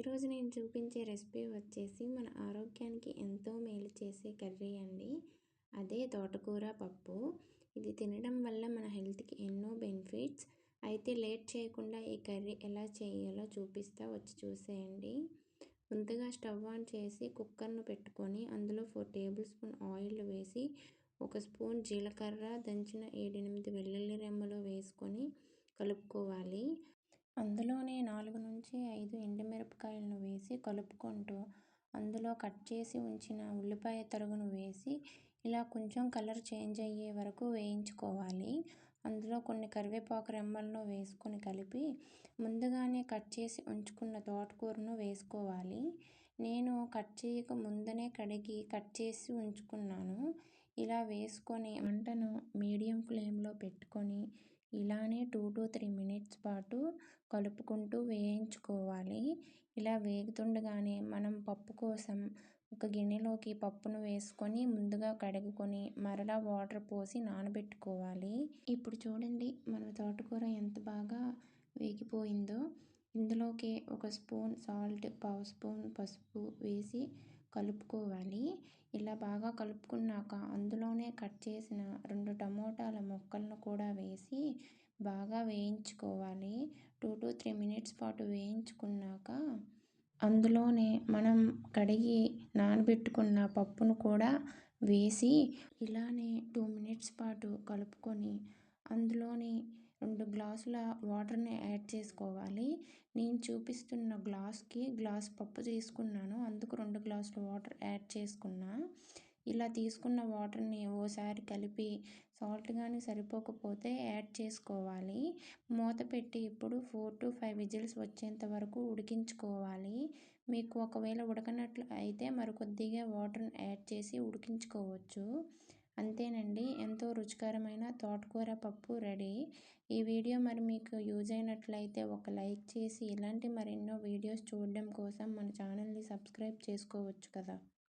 ఈరోజు నేను చూపించే రెసిపీ వచ్చేసి మన ఆరోగ్యానికి ఎంతో మేలు చేసే కర్రీ అండి. అదే తోటకూర పప్పు. ఇది తినడం వల్ల మన హెల్త్కి ఎన్నో బెనిఫిట్స్. అయితే లేట్ చేయకుండా ఈ కర్రీ ఎలా చేయాలో చూపిస్తా వచ్చి చూసేయండి. ముందుగా స్టవ్ ఆన్ చేసి కుక్కర్ను పెట్టుకొని అందులో ఫోర్ టేబుల్ స్పూన్ ఆయిల్ వేసి ఒక స్పూన్ జీలకర్ర దంచిన ఏడెనిమిది వెల్లుల్లి రెమ్మలు వేసుకొని కలుపుకోవాలి. అందులోనే నాలుగు నుంచి ఐదు ఎండుమిరపకాయలను వేసి కలుపుకుంటూ అందులో కట్ చేసి ఉంచిన ఉల్లిపాయ తరుగును వేసి ఇలా కొంచెం కలర్ చేంజ్ అయ్యే వరకు వేయించుకోవాలి. అందులో కొన్ని కరివేపాకు రెమ్మలను వేసుకొని కలిపి ముందుగానే కట్ చేసి ఉంచుకున్న తోటకూరను వేసుకోవాలి. నేను కట్ చేయక ముందనే కడిగి కట్ చేసి ఉంచుకున్నాను. ఇలా వేసుకొని వంటను మీడియం ఫ్లేమ్లో పెట్టుకొని ఇలానే టూ టు త్రీ మినిట్స్ పాటు కలుపుకుంటూ వేయించుకోవాలి. ఇలా వేగుతుండగానే మనం పప్పు కోసం ఒక గిన్నెలోకి పప్పును వేసుకొని ముందుగా కడుగుకొని మరలా వాటర్ పోసి నానబెట్టుకోవాలి. ఇప్పుడు చూడండి మన తోటకూర ఎంత బాగా వేగిపోయిందో. ఇందులోకి ఒక స్పూన్ సాల్ట్ పావు స్పూన్ పసుపు వేసి కలుపుకోవాలి. ఇలా బాగా కలుపుకున్నాక అందులోనే కట్ చేసిన రెండు టమోటాల ముక్కలను కూడా వేసి బాగా వేయించుకోవాలి. టూ టు త్రీ మినిట్స్ పాటు వేయించుకున్నాక అందులోనే మనం కడిగి నానబెట్టుకున్న పప్పును కూడా వేసి ఇలానే టూ మినిట్స్ పాటు కలుపుకొని అందులోని రెండు గ్లాసుల వాటర్ని యాడ్ చేసుకోవాలి. నేను చూపిస్తున్న గ్లాస్కి గ్లాస్ పప్పు తీసుకున్నాను. అందుకు రెండు గ్లాసుల వాటర్ యాడ్ చేసుకున్నా. ఇలా తీసుకున్న వాటర్ని ఓసారి కలిపి సాల్ట్ కానీ సరిపోకపోతే యాడ్ చేసుకోవాలి. మూత పెట్టి ఇప్పుడు ఫోర్ టు ఫైవ్ విజిల్స్ వచ్చేంత వరకు ఉడికించుకోవాలి. మీకు ఒకవేళ ఉడకనట్లు అయితే మరికొద్దిగా వాటర్ని యాడ్ చేసి ఉడికించుకోవచ్చు. అంతేనండి. ఎంతో రుచికరమైన తోటకూర పప్పు రెడీ. ఈ వీడియో మరి మీకు యూజ్ అయినట్లయితే ఒక లైక్ చేసి ఇలాంటి మరెన్నో వీడియోస్ చూడడం కోసం మన ఛానల్ని సబ్స్క్రైబ్ చేసుకోవచ్చు కదా.